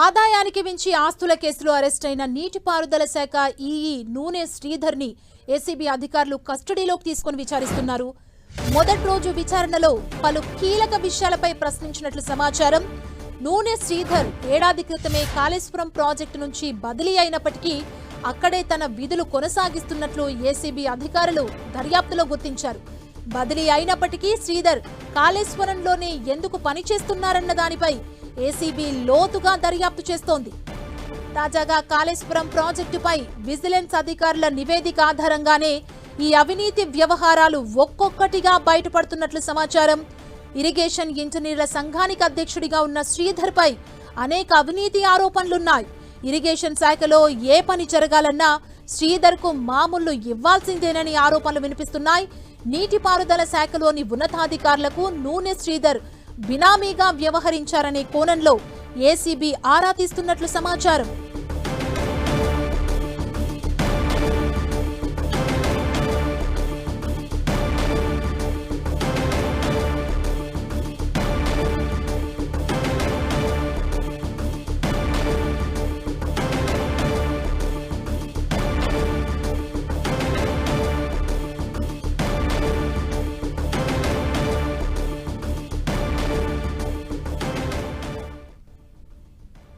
ఆదాయానికి మించి ఆస్తుల కేసులో అరెస్ట్ అయిన నీటిపారుదల శాఖ ఈఈ నూనె శ్రీధర్ని ఏసీబీ అధికారులు కస్టడీలోకి తీసుకుని విచారిస్తున్నారు. మొదటి రోజు విచారణలో పలు కీలక విషయాలపై ప్రశ్నించినట్లు సమాచారం. నూనె శ్రీధర్ ఏడాది క్రితమే కాళేశ్వరం ప్రాజెక్టు నుంచి బదిలీ అయినప్పటికీ అక్కడే తన విధులు కొనసాగిస్తున్నట్లు ఏసీబీ అధికారులు దర్యాప్తులో గుర్తించారు. బదిలీ అయినప్పటికీ శ్రీధర్ కాళేశ్వరంలోనే ఎందుకు పనిచేస్తున్నారన్న దానిపై ఏసీబీ లోతుగా దర్యాప్తు చేస్తోంది. తాజాగా కాళేశ్వరం ప్రాజెక్టుపై విజిలెన్స్ అధికారుల నివేదిక ఆధారంగానే ఈ అవినీతి వ్యవహారాలు ఒక్కొక్కటిగా బయటపడుతున్నట్లు సమాచారం. ఇరిగేషన్ ఇంజనీర్ల సంఘానికి అధ్యక్షుడిగా ఉన్న శ్రీధర్పై అనేక అవినీతి ఆరోపణలున్నాయి. ఇరిగేషన్ శాఖలో ఏ పని జరగాలన్నా శ్రీధర్కు మామూలు ఇవ్వాల్సిందేనని ఆరోపణలు వినిపిస్తున్నాయి. నీటిపారుదల శాఖలోని ఉన్నతాధికారులకు నూనె శ్రీధర్ బినామీగా వ్యవహరించారనే కోణంలో ఏసీబీ ఆరా తీస్తున్నట్లు సమాచారం.